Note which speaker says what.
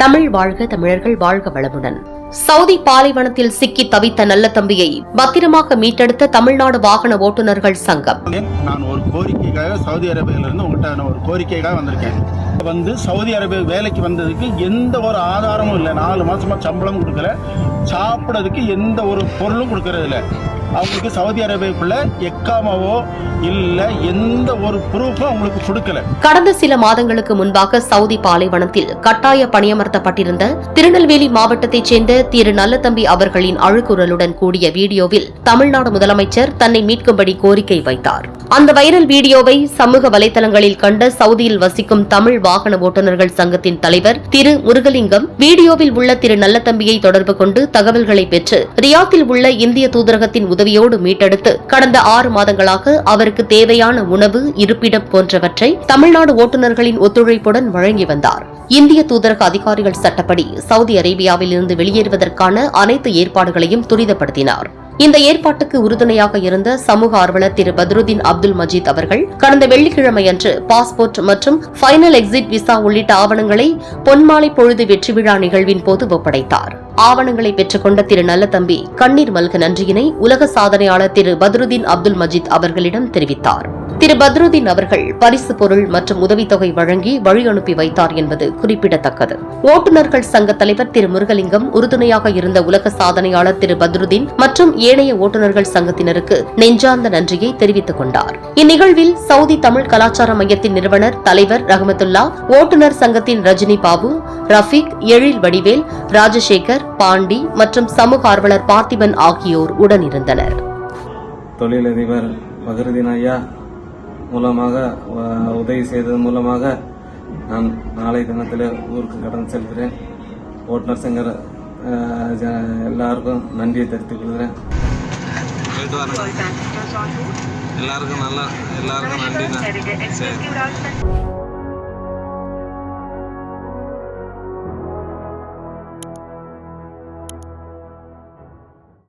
Speaker 1: தமிழ் வாழ்க தமிழர்கள் வாழ்க வளமுடன். சவுதி பாலைவனத்தில் சிக்கி தவித்த நல்ல தம்பியை பத்திரமாக மீட்டெடுத்த தமிழ்நாடு வாகன ஓட்டுநர்கள் சங்கம்.
Speaker 2: நான் ஒரு கோரிக்கைக்காக சவுதி அரேபியாவிலிருந்து உங்கள்கிட்ட நான் ஒரு கோரிக்கைக்காக வந்திருக்கேன். வந்து சவுதி அரேபியா வேலைக்கு வந்ததுக்கு எந்த ஒரு ஆதாரமும் இல்லை. நாலு மாசமா சம்பளம் கொடுக்கல. சாப்பிட்றதுக்கு எந்த ஒரு பொருளும் கொடுக்கறது இல்லை அவங்களுக்கு சவுதி அரேபியாவுக்குள்ள எக்காமாவோ இல்ல எந்த ஒரு ப்ரூஃபும் அவங்களுக்கு கொடுக்கல.
Speaker 1: கடந்த சில மாதங்களுக்கு முன்பாக சவுதி பாலைவனத்தில் கட்டாய பணியமர்த்தப்பட்டிருந்த திருநெல்வேலி மாவட்டத்தைச் சேர்ந்த திரு நல்லதம்பி அவர்களின் அழுக்குரலுடன் கூடிய வீடியோவில் தமிழ்நாடு முதலமைச்சர் தன்னை மீட்கும்படி கோரிக்கை வைத்தார். அந்த வைரல் வீடியோவை சமூக வலைதளங்களில் கண்ட சவுதியில் வசிக்கும் தமிழ் வாகன ஓட்டுநர்கள் சங்கத்தின் தலைவர் திரு முருகலிங்கம் வீடியோவில் உள்ள திரு நல்லத்தம்பியை தொடர்பு கொண்டு தகவல்களை பெற்று ரியாத்தில் உள்ள இந்திய தூதரகத்தின் உதவியோடு மீட்டெடுத்து கடந்த ஆறு மாதங்களாக அவருக்கு தேவையான உணவு இருப்பிடம் போன்றவற்றை தமிழ்நாடு ஓட்டுநர்களின் ஒத்துழைப்புடன் வழங்கி வந்தார். இந்திய தூதரக அதிகாரிகள் சட்டப்படி சவுதி அரேபியாவில் இருந்து வெளியேறுவதற்கான அனைத்து ஏற்பாடுகளையும் துரிதப்படுத்தினார். இந்த ஏற்பாட்டுக்கு உறுதுணையாக இருந்த சமூக ஆர்வலர் திரு பத்ருதீன் அப்துல் மஜீத் அவர்கள் கடந்த வெள்ளிக்கிழமையன்று பாஸ்போர்ட் மற்றும் ஃபைனல் எக்ஸிட் விசா உள்ளிட்ட ஆவணங்களை பொன்மாலை பொழுது வெற்றி விழா நிகழ்வின் போது ஒப்படைத்தார். ஆவணங்களை பெற்றுக்கொண்ட திரு நல்லதம்பி கண்ணீர் மல்க நன்றியினை உலக சாதனையாளர் திரு பத்ருதீன் அப்துல் மஜீத் அவர்களிடம் தெரிவித்தார். திரு பத்ருதீன் அவர்கள் பரிசு பொருள் மற்றும் உதவித்தொகை வழங்கி வழி அனுப்பி வைத்தார் என்பது குறிப்பிடத்தக்கது. ஓட்டுநர்கள் சங்க தலைவர் திரு முருகலிங்கம் உறுதுணையாக இருந்த உலக சாதனையாளர் திரு பத்ருதீன் மற்றும் ஏனைய ஓட்டுநர்கள் சங்கத்தினருக்கு நெஞ்சார்ந்த நன்றியை தெரிவித்துக் கொண்டார். இந்நிகழ்வில் சவுதி தமிழ் கலாச்சார மையத்தின் நிறுவனர் தலைவர் ரஹமத்துல்லா ஓட்டுநர் சங்கத்தின் ரஜினி பாபு ரஃபீக் எழில் வடிவேல் ராஜசேகர் பாண்டி மற்றும் சமூக ஆர்வலர் பார்த்திபன் ஆகியோர் உடனிருந்தனர்.
Speaker 3: தொழிலதிபர் பகருதீன் ஐயா மூலமாக உதவி செய்ததன் மூலமாக நான் நாளை தினத்தில் ஊருக்கு கடந்து செல்கிறேன். ஓட்டுநர் சங்கர் எல்லாருக்கும் நன்றியை தெரிவித்துக் கொள்கிறேன்.
Speaker 4: எல்லாருக்கும் நல்லா எல்லாருக்கும் நன்றி. சரி.